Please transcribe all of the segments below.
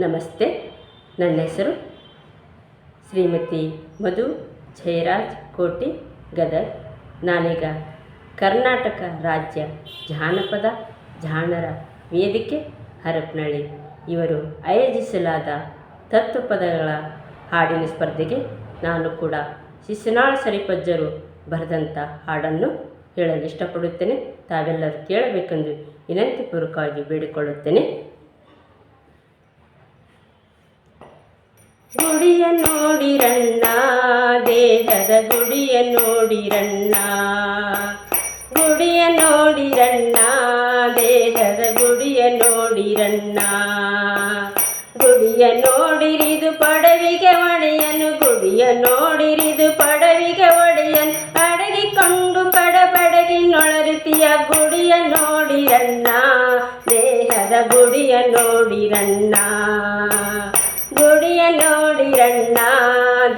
ನಮಸ್ತೆ. ನನ್ನ ಹೆಸರು ಶ್ರೀಮತಿ ಮಧು ಜಯರಾಜ್ ಕೋಟಿ ಗದಗ್. ನಾನೀಗ ಕರ್ನಾಟಕ ರಾಜ್ಯ ಜಾನಪದ ಜಾಣರ ವೇದಿಕೆ ಹರಪನಹಳ್ಳಿ. ಇವರು ಆಯೋಜಿಸಲಾದ ತತ್ವಪದಗಳ ಹಾಡಿನ ಸ್ಪರ್ಧೆಗೆ ನಾನು ಕೂಡ ಶಿಶುನಾಳ ಸರಿಪಜ್ಜರು ಬರೆದಂಥ ಹಾಡನ್ನು ಹೇಳಲು ಇಷ್ಟಪಡುತ್ತೇನೆ. ತಾವೆಲ್ಲರೂ ಕೇಳಬೇಕೆಂದು ವಿನಂತಿಪೂರ್ವಕವಾಗಿ ಬೇಡಿಕೊಳ್ಳುತ್ತೇನೆ. ಗುಡಿಯ ನೋಡಿರಣ್ಣ ದೇಹದ ಗುಡಿಯ ನೋಡಿರಣ್ಣ ಗುಡಿಯ ನೋಡಿರಣ್ಣ ದೇಹದ ಗುಡಿಯ ನೋಡಿರಣ್ಣ ಗುಡಿಯ ನೋಡಿರಿದು ಪಡವಿಗೆ ಒಡೆಯನು ಗುಡಿಯ ನೋಡಿರಿದು ಪಡವಿಗೆ ಒಡೆಯನು ಅಡಗಿಕೊಂಡು ಕಡಬಡಗಿ ನೊಳರುತಿಯ ಗುಡಿಯ ನೋಡಿರಣ್ಣ ದೇಹದ ಗುಡಿಯ ನೋಡಿರಣ್ಣ ಗುಡಿಯ ನೋಡಿರಣ್ಣ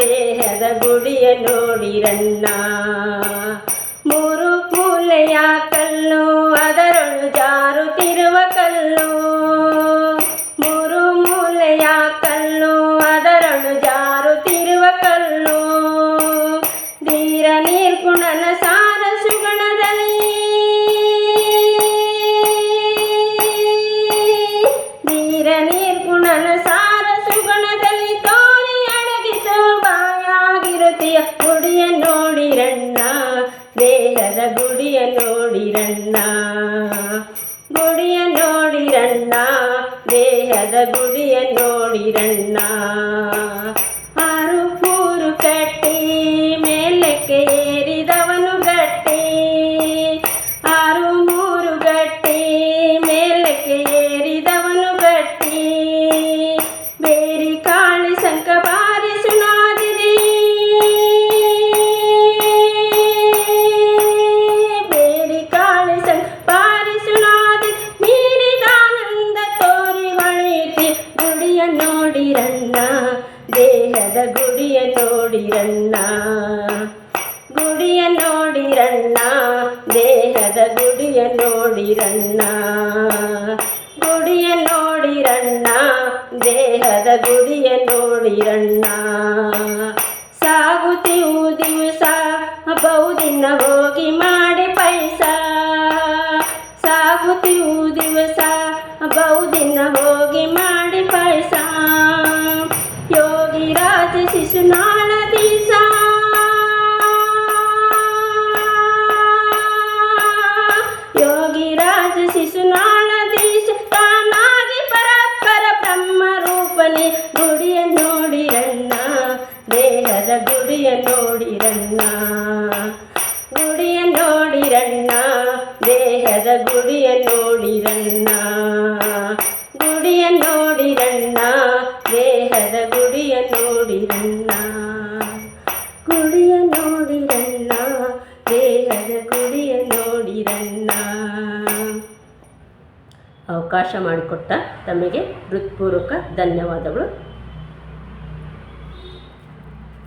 ದೇಹದ ಗುಡಿಯ ನೋಡಿರಣ್ಣ ಗುಡಿಯ ನೋಡಿರಣ್ಣ ಗುಡಿಯ ನೋಡಿರಣ್ಣ ದೇಹದ ಗುಡಿಯ ನೋಡಿರಣ್ಣ ಗುಡಿಯ ನೋಡಿರಣ್ಣ ದೇಹದ ಗುಡಿಯ ನೋಡಿರಣ್ಣ ಗುಡಿಯ ನೋಡಿರಣ್ಣ ದೇಹದ ಗುಡಿಯ ನೋಡಿರಣ್ಣ ಸಾಗುತ್ತಿವು ದಿವಸ, ಬಹುದಿನ ಹೋಗಿ ಮಾಡಿ ಪೈಸ. ಸಾಗುತ್ತಿವು ದಿವಸ, ಬಹುದಿನ ಹೋಗಿ ಮಾಡಿ ಪೈಸ. ಯೋಗಿ ರಾಜ ಶಿಶುನಾಳ ಗುಡಿಯ ನೋಡಿರಣ್ಣ ಗುಡಿಯ ನೋಡಿರಣ್ಣ, ದೇಹದ ಗುಡಿಯ ನೋಡಿರಣ್ಣ ಗುಡಿಯ ನೋಡಿರಣ್ಣ, ದೇಹದ ಗುಡಿಯ ನೋಡಿರಣ್ಣ ಗುಡಿಯ ನೋಡಿರಣ್ಣ, ದೇಹದ ಗುಡಿಯ ನೋಡಿರಣ್ಣ. ಅವಕಾಶ ಮಾಡಿಕೊಟ್ಟ ತಮಗೆ ಹೃತ್ಪೂರ್ವಕ ಧನ್ಯವಾದಗಳು.